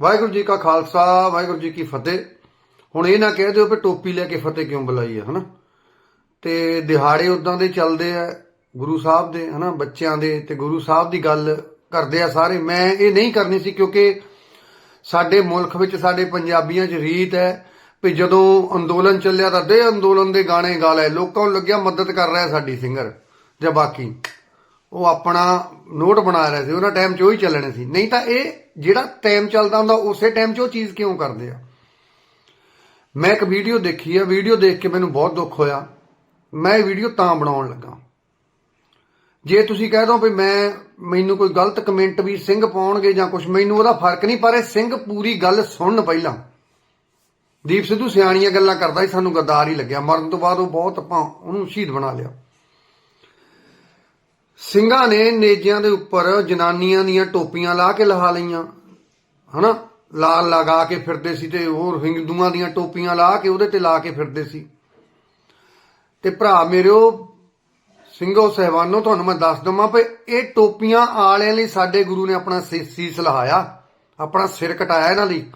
ਵਾਹਿਗੁਰੂ ਜੀ ਕਾ ਖਾਲਸਾ, ਵਾਹਿਗੁਰੂ ਜੀ ਕੀ ਫਤਿਹ। ਹੁਣ ਇਹ ਨਾ ਕਹਿ ਦਿਓ ਵੀ ਟੋਪੀ ਲੈ ਕੇ ਫਤਿਹ ਕਿਉਂ ਬੁਲਾਈ ਹੈ ਹਨਾ? ਤੇ ਦਿਹਾੜੇ ਉਦਾਂ ਦੇ ਚੱਲਦੇ ਆ, ਗੁਰੂ ਸਾਹਿਬ ਦੇ, ਹਨਾ, ਬੱਚਿਆਂ ਦੇ, ਤੇ ਗੁਰੂ ਸਾਹਿਬ ਦੀ ਗੱਲ ਕਰਦੇ ਆ ਸਾਰੇ। ਮੈਂ ਇਹ ਨਹੀਂ ਕਰਨੀ ਸੀ ਕਿਉਂਕਿ ਸਾਡੇ ਮੁਲਕ ਵਿੱਚ, ਸਾਡੇ ਪੰਜਾਬੀਆਂ 'ਚ ਰੀਤ ਹੈ ਵੀ ਜਦੋਂ ਅੰਦੋਲਨ ਚੱਲਿਆ ਤਾਂ ਦੇ ਅੰਦੋਲਨ ਦੇ ਗਾਣੇ ਗਾ ਲਏ ਲੋਕਾਂ ਨੂੰ ਲੱਗਿਆ ਮਦਦ ਕਰ ਰਿਹਾ ਸਾਡੀ ਸਿੰਗਰ ਜਾਂ ਬਾਕੀ। ਉਹ ਆਪਣਾ ਨੋਟ ਬਣਾ ਰਿਹਾ ਸੀ, ਉਹਨਾਂ ਟਾਈਮ 'ਚ ਉਹੀ ਚੱਲਣੇ ਸੀ। ਨਹੀਂ ਤਾਂ ਇਹ ਜਿਹੜਾ ਟਾਈਮ ਚੱਲਦਾ ਹੁੰਦਾ, ਉਸੇ ਟਾਈਮ 'ਚ ਉਹ ਚੀਜ਼ ਕਿਉਂ ਕਰਦੇ ਆ? ਮੈਂ ਇੱਕ ਵੀਡੀਓ ਦੇਖੀ ਆ ਵੀਡੀਓ ਦੇਖ ਕੇ ਮੈਨੂੰ ਬਹੁਤ ਦੁੱਖ ਹੋਇਆ। ਮੈਂ ਇਹ ਵੀਡੀਓ ਤਾਂ ਬਣਾਉਣ ਲੱਗਾ। ਜੇ ਤੁਸੀਂ ਕਹਿ ਦੋ ਵੀ ਮੈਂ, ਮੈਨੂੰ ਕੋਈ ਗਲਤ ਕਮੈਂਟ ਵੀ ਸਿੰਘ ਪਾਉਣਗੇ ਜਾਂ ਕੁਝ ਮੈਨੂੰ ਉਹਦਾ ਫ਼ਰਕ ਨਹੀਂ, ਪਰ ਇਹ ਸਿੰਘ ਪੂਰੀ ਗੱਲ ਸੁਣਨ ਪਹਿਲਾਂ। ਦੀਪ ਸਿੱਧੂ ਸਿਆਣੀਆਂ ਗੱਲਾਂ ਕਰਦਾ ਸੀ, ਸਾਨੂੰ ਗੱਦਾਰ ਹੀ ਲੱਗਿਆ। ਮਰਨ ਤੋਂ ਬਾਅਦ ਉਹ ਬਹੁਤ ਆਪਾਂ ਉਹਨੂੰ ਸ਼ਹੀਦ ਬਣਾ ਲਿਆ। ਸਿੰਘਾਂ ਨੇ ਨੇਜਿਆਂ ਦੇ ਉੱਪਰ ਜਨਾਨੀਆਂ ਦੀਆਂ ਟੋਪੀਆਂ ਲਾ ਕੇ ਲਹਾ ਲਈਆਂ, ਹਨਾ? ਲਾਲ ਲਗਾ ਕੇ ਫਿਰਦੇ ਸੀ ਤੇ ਹੋਰ ਹਿੰਦੂਆਂ ਦੀਆਂ ਟੋਪੀਆਂ ਲਾ ਕੇ ਉਹਦੇ ਤੇ ਲਾ ਕੇ ਫਿਰਦੇ ਸੀ। ਤੇ ਭਰਾ ਮੇਰਿਓ, ਸਿੰਘੋ ਸਹਿਬਾਨੋ, ਤੁਹਾਨੂੰ ਮੈਂ ਦੱਸ ਦਵਾਂ ਵੀ ਇਹ ਟੋਪੀਆਂ ਆਲਿਆਂ ਲਈ ਸਾਡੇ ਗੁਰੂ ਨੇ ਆਪਣਾ ਸੀ- ਸੀਸ ਲਹਾਇਆ, ਆਪਣਾ ਸਿਰ ਕਟਾਇਆ ਇਹਨਾਂ ਲਈ।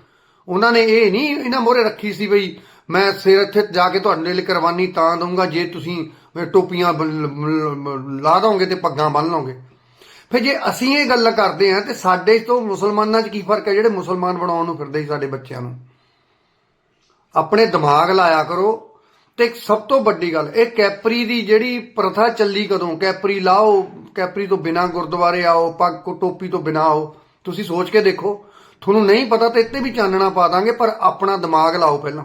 ਉਹਨਾਂ ਨੇ ਇਹ ਨਹੀਂ ਇਹਨਾਂ ਮੋਰੇ ਰੱਖੀ ਸੀ ਬਈ, ਮੈਂ ਸਿਰ ਇੱਥੇ ਜਾ ਕੇ ਤੁਹਾਡੇ ਲਈ ਕੁਰਬਾਨੀ ਤਾਂ ਦਊਂਗਾ, ਜੇ ਤੁਸੀਂ ਟੋਪੀਆਂ ਲਾ ਦੋਗੇ ਤੇ ਪੱਗਾਂ ਬੰਨ ਲਓਗੇ। ਫਿਰ ਜੇ ਅਸੀਂ ਇਹ ਗੱਲ ਕਰਦੇ ਹਾਂ ਤੇ ਸਾਡੇ ਤੋਂ ਮੁਸਲਮਾਨਾਂ 'ਚ ਕੀ ਫ਼ਰਕ ਹੈ? ਜਿਹੜੇ ਮੁਸਲਮਾਨ ਬਣਾਉਣ ਨੂੰ ਫਿਰਦੇ ਸੀ ਸਾਡੇ ਬੱਚਿਆਂ ਨੂੰ। ਆਪਣੇ ਦਿਮਾਗ ਲਾਇਆ ਕਰੋ ਤੇ ਸਭ ਤੋਂ ਵੱਡੀ ਗੱਲ, ਇਹ ਕੈਪਰੀ ਦੀ ਜਿਹੜੀ ਪ੍ਰਥਾ ਚੱਲੀ ਕਦੋਂ? ਕੈਪਰੀ ਲਾਓ, ਕੈਪਰੀ ਤੋਂ ਬਿਨਾ ਗੁਰਦੁਆਰੇ ਆਓ, ਪੱਗ ਕੋ ਟੋਪੀ ਤੋਂ ਬਿਨਾ ਆਓ। ਤੁਸੀਂ ਸੋਚ ਕੇ ਦੇਖੋ, ਤੁਹਾਨੂੰ ਨਹੀਂ ਪਤਾ ਤੇ ਇੱਥੇ ਵੀ ਚਾਨਣਾ ਪਾ ਦਾਂਗੇ, ਪਰ ਆਪਣਾ ਦਿਮਾਗ ਲਾਓ ਪਹਿਲਾਂ।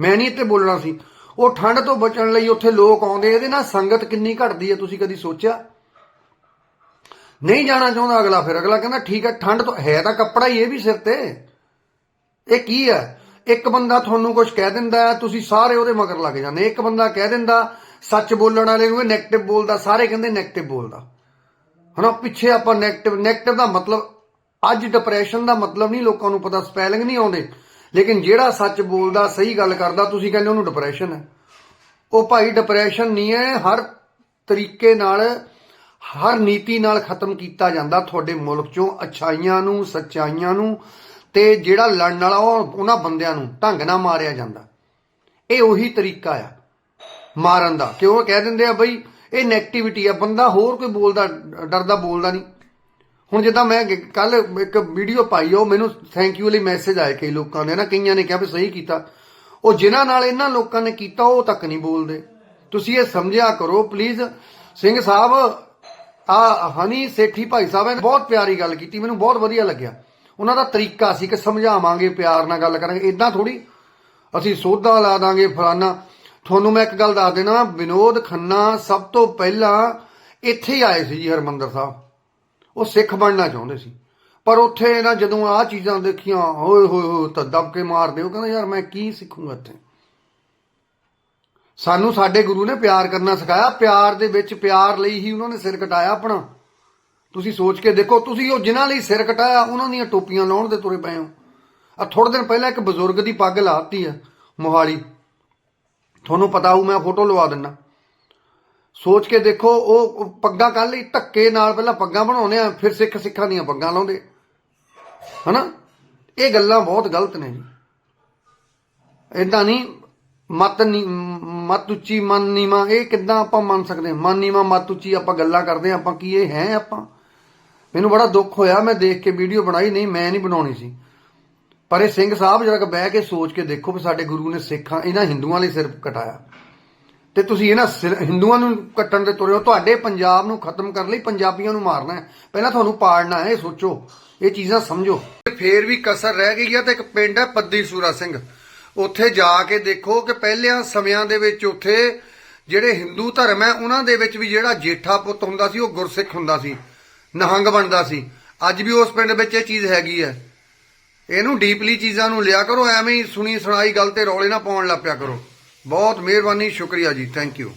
ਮੈਂ ਨਹੀਂ ਇੱਥੇ ਬੋਲਣਾ ਸੀ। ਉਹ ਠੰਡ ਤੋਂ ਬਚਣ ਲਈ ਉੱਥੇ ਲੋਕ ਆਉਂਦੇ ਇਹਦੇ ਨਾਲ ਸੰਗਤ ਕਿੰਨੀ ਘਟਦੀ ਹੈ ਤੁਸੀਂ ਕਦੀ ਸੋਚਿਆ? ਨਹੀਂ ਜਾਣਾ ਚਾਹੁੰਦਾ ਅਗਲਾ ਫਿਰ, ਅਗਲਾ ਕਹਿੰਦਾ ਠੀਕ ਹੈ ਠੰਡ ਤੋਂ, ਹੈ ਤਾਂ ਕੱਪੜਾ ਹੀ ਇਹ ਵੀ ਸਿਰ ਤੇ। ਇਹ ਕੀ ਹੈ ਇੱਕ ਬੰਦਾ ਤੁਹਾਨੂੰ ਕੁਝ ਕਹਿ ਦਿੰਦਾ, ਤੁਸੀਂ ਸਾਰੇ ਉਹਦੇ ਮਗਰ ਲੱਗ ਜਾਂਦੇ। ਇੱਕ ਬੰਦਾ ਕਹਿ ਦਿੰਦਾ, ਸੱਚ ਬੋਲਣ ਵਾਲੇ ਨੂੰ ਨੈਗੇਟਿਵ ਬੋਲਦਾ, ਸਾਰੇ ਕਹਿੰਦੇ ਨੈਗੇਟਿਵ ਬੋਲਦਾ। ਹਨਾ, ਪਿੱਛੇ ਆਪਾਂ ਨੈਗੇਟਿਵ ਨੈਗੇਟਿਵ ਦਾ ਮਤਲਬ, ਅੱਜ ਡਿਪਰੈਸ਼ਨ ਦਾ ਮਤਲਬ ਨਹੀਂ, ਲੋਕਾਂ ਨੂੰ ਪਤਾ ਸਪੈਲਿੰਗ ਨਹੀਂ ਆਉਂਦੇ। ਲੇਕਿਨ ਜਿਹੜਾ ਸੱਚ ਬੋਲਦਾ, ਸਹੀ ਗੱਲ ਕਰਦਾ, ਤੁਸੀਂ ਕਹਿੰਦੇ ਉਹਨੂੰ ਡਿਪਰੈਸ਼ਨ ਹੈ। ਉਹ ਭਾਈ ਡਿਪਰੈਸ਼ਨ ਨਹੀਂ ਹੈ, ਹਰ ਤਰੀਕੇ ਨਾਲ, ਹਰ ਨੀਤੀ ਨਾਲ ਖਤਮ ਕੀਤਾ ਜਾਂਦਾ ਤੁਹਾਡੇ ਮੁਲਕ ਚੋਂ, ਅਛਾਈਆਂ ਨੂੰ, ਸੱਚਾਈਆਂ ਨੂੰ, ਤੇ ਜਿਹੜਾ ਲੜਨ ਵਾਲਾ ਉਹ, ਉਹਨਾਂ ਬੰਦਿਆਂ ਨੂੰ ਢੰਗ ਨਾਲ ਮਾਰਿਆ ਜਾਂਦਾ। ਇਹ ਉਹੀ ਤਰੀਕਾ ਆ, ਮਾਰਨ ਦਾ। ਕਿਉਂ ਕਹਿ ਦਿੰਦੇ ਆ ਬਈ, ਇਹ ਨੈਗੇਟਿਵਿਟੀ ਆ, ਬੰਦਾ ਹੋਰ ਕੋਈ ਬੋਲਦਾ, ਡਰਦਾ ਬੋਲਦਾ ਨਹੀਂ। ਹੁਣ ਜਿੱਦਾਂ ਮੈਂ ਕੱਲ ਇੱਕ ਵੀਡੀਓ ਪਾਈ ਉਹ ਮੈਨੂੰ ਥੈਂਕ ਯੂ ਲਈ ਮੈਸੇਜ ਆਏ ਕਈ ਲੋਕਾਂ ਦੇ ਨਾ ਕਈਆਂ ਨੇ ਕਿਹਾ ਵੀ ਸਹੀ ਕੀਤਾ। ਉਹ ਜਿਨ੍ਹਾਂ ਨਾਲ ਇਹਨਾਂ ਲੋਕਾਂ ਨੇ ਕੀਤਾ, ਉਹ ਤੱਕ ਨਹੀਂ ਬੋਲਦੇ। ਤੁਸੀਂ ਇਹ ਸਮਝਿਆ ਕਰੋ ਪਲੀਜ਼ ਸਿੰਘ ਸਾਹਿਬ, ਆ ਹਨੀ ਸੇਠੀ ਭਾਈ ਸਾਹਿਬ ਨੇ ਬਹੁਤ ਪਿਆਰੀ ਗੱਲ ਕੀਤੀ, ਮੈਨੂੰ ਬਹੁਤ ਵਧੀਆ ਲੱਗਿਆ। ਉਹਨਾਂ ਦਾ ਤਰੀਕਾ ਸੀ ਕਿ ਸਮਝਾਵਾਂਗੇ, ਪਿਆਰ ਨਾਲ ਗੱਲ ਕਰਾਂਗੇ। ਇਦਾਂ ਥੋੜੀ ਅਸੀਂ ਸੋਧਾ ਲਾ ਦਾਂਗੇ ਫਲਾਨਾ। ਤੁਹਾਨੂੰ ਮੈਂ ਇੱਕ ਗੱਲ ਦੱਸ ਦੇਣਾ, ਵਿਨੋਦ ਖੰਨਾ ਸਭ ਤੋਂ ਪਹਿਲਾਂ ਇੱਥੇ ਆਏ ਸੀ ਜੀ ਹਰਮੰਦਰ ਸਾਹਿਬ। ਉਹ ਸਿੱਖ ਬਣਨਾ ਚਾਹੁੰਦੇ ਸੀ। ਪਰ ਉੱਥੇ ਇਹਨਾਂ ਜਦੋਂ ਆਹ ਚੀਜ਼ਾਂ ਦੇਖੀਆਂ, ਓਏ ਹੋਏ ਹੋਏ, ਤਾਂ ਦਬ ਕੇ ਮਾਰਦੇ ਉਹ ਕਹਿੰਦਾ, ਯਾਰ, ਮੈਂ ਕੀ ਸਿੱਖੂੰਗਾ ਇੱਥੇ? ਸਾਨੂੰ ਸਾਡੇ ਗੁਰੂ ਨੇ ਪਿਆਰ ਕਰਨਾ ਸਿਖਾਇਆ। ਪਿਆਰ ਦੇ ਵਿੱਚ ਪਿਆਰ ਲਈ ਹੀ ਉਹਨਾਂ ਨੇ ਸਿਰ ਕਟਾਇਆ ਆਪਣਾ। ਤੁਸੀਂ ਸੋਚ ਕੇ ਦੇਖੋ, ਤੁਸੀਂ ਉਹ ਜਿਨ੍ਹਾਂ ਲਈ ਸਿਰ ਕਟਾਇਆ, ਉਹਨਾਂ ਦੀਆਂ ਟੋਪੀਆਂ ਲਾਉਣ ਦੇ ਤੁਰੇ ਪਏ ਹੋ। ਆ ਥੋੜੇ ਦਿਨ ਪਹਿਲਾਂ ਇੱਕ ਬਜ਼ੁਰਗ ਦੀ ਪੱਗ ਲਾਤੀ ਆ ਮੋਹਾਲੀ। ਤੁਹਾਨੂੰ ਪਤਾ ਹੋਊ, ਮੈਂ ਫੋਟੋ ਲਵਾ ਦਿੰਦਾ ਸੋਚ ਕੇ ਦੇਖੋ, ਉਹ ਪੱਗਾਂ ਕੱਲ ਲਈ ਧੱਕੇ ਨਾਲ ਪਹਿਲਾਂ ਪੱਗਾਂ ਬਣਾਉਣੇ ਆ, ਫਿਰ ਸਿੱਖ ਸਿੱਖਾਂ ਦੀਆਂ ਪੱਗਾਂ ਲਾਉਂਦੇ। ਹਨਾ? ਇਹ ਗੱਲਾਂ ਬਹੁਤ ਗਲਤ ਨੇ ਜੀ। ਇਦਾਂ ਨਹੀਂ, ਮਤ ਨੀ- ਮਤ ਉੱਚੀ, ਮਨ ਨੀਵਾ, ਇਹ ਕਿੱਦਾਂ ਆਪਾਂ ਮੰਨ ਸਕਦੇ ਹਾਂ? ਮਨ ਨੀਵਾ, ਮਤ ਉੱਚੀ ਆਪਾਂ ਗੱਲਾਂ ਕਰਦੇ ਹਾਂ, ਆਪਾਂ ਕੀ ਇਹ ਹੈ ਆਪਾਂ? ਮੈਨੂੰ ਬੜਾ ਦੁੱਖ ਹੋਇਆ, ਮੈਂ ਦੇਖ ਕੇ ਵੀਡੀਓ ਬਣਾਈ, ਨਹੀਂ, ਮੈਂ ਨਹੀਂ ਬਣਾਉਣੀ ਸੀ। ਪਰ ਇਹ ਸਿੰਘ ਸਾਹਿਬ ਜਰਾ ਬਹਿ ਕੇ ਸੋਚ ਕੇ ਦੇਖੋ ਵੀ ਸਾਡੇ ਗੁਰੂ ਨੇ ਸਿੱਖਾਂ, ਇਹਨਾਂ ਹਿੰਦੂਆਂ ਲਈ ਸਿਰ ਕਟਾਇਆ। ਤੇ ਤੁਸੀਂ ਇਹਨਾਂ ਸਿਰ- ਹਿੰਦੂਆਂ ਨੂੰ ਕੱਟਣ ਦੇ ਤੁਰੇ ਹੋ, ਤੁਹਾਡੇ ਪੰਜਾਬ ਨੂੰ ਖਤਮ ਕਰਨ ਲਈ ਪੰਜਾਬੀਆਂ ਨੂੰ ਮਾਰਨਾ ਹੈ। ਪਹਿਲਾਂ ਤੁਹਾਨੂੰ ਪਾੜਨਾ ਹੈ, ਇਹ ਸੋਚੋ, ਇਹ ਚੀਜ਼ਾਂ ਸਮਝੋ। ਫੇਰ ਵੀ ਕਸਰ ਰਹਿ ਗਈ ਹੈ ਤੇ ਇੱਕ ਪਿੰਡ ਹੈ ਪੱਦੀ ਸੂਰਾ ਸਿੰਘ। ਉੱਥੇ ਜਾ ਕੇ ਦੇਖੋ ਕਿ ਪਹਿਲਿਆਂ ਸਮਿਆਂ ਦੇ ਵਿੱਚ ਉੱਥੇ ਜਿਹੜੇ ਹਿੰਦੂ ਧਰਮ ਹੈ, ਉਹਨਾਂ ਦੇ ਵਿੱਚ ਵੀ ਜਿਹੜਾ ਜੇਠਾ ਪੁੱਤ ਹੁੰਦਾ ਸੀ, ਉਹ ਗੁਰਸਿੱਖ ਹੁੰਦਾ ਸੀ, ਨਹੰਗ ਬਣਦਾ ਸੀ। ਅੱਜ ਵੀ ਉਸ ਪਿੰਡ ਵਿੱਚ ਇਹ ਚੀਜ਼ ਹੈਗੀ ਹੈ। ਇਹਨੂੰ ਡੀਪਲੀ ਚੀਜ਼ਾਂ ਨੂੰ ਲਿਆ ਕਰੋ, ਐਵੇਂ ਹੀ ਸੁਣੀ ਸੁਣਾਈ ਗੱਲ ਤੇ ਰੌਲੇ ਨਾ ਪਾਉਣ ਲੱਗ ਪਿਆ ਕਰੋ। ਬਹੁਤ ਮਿਹਰਬਾਨੀ ਸ਼ੁਕਰੀਆ ਜੀ ਥੈਂਕ ਯੂ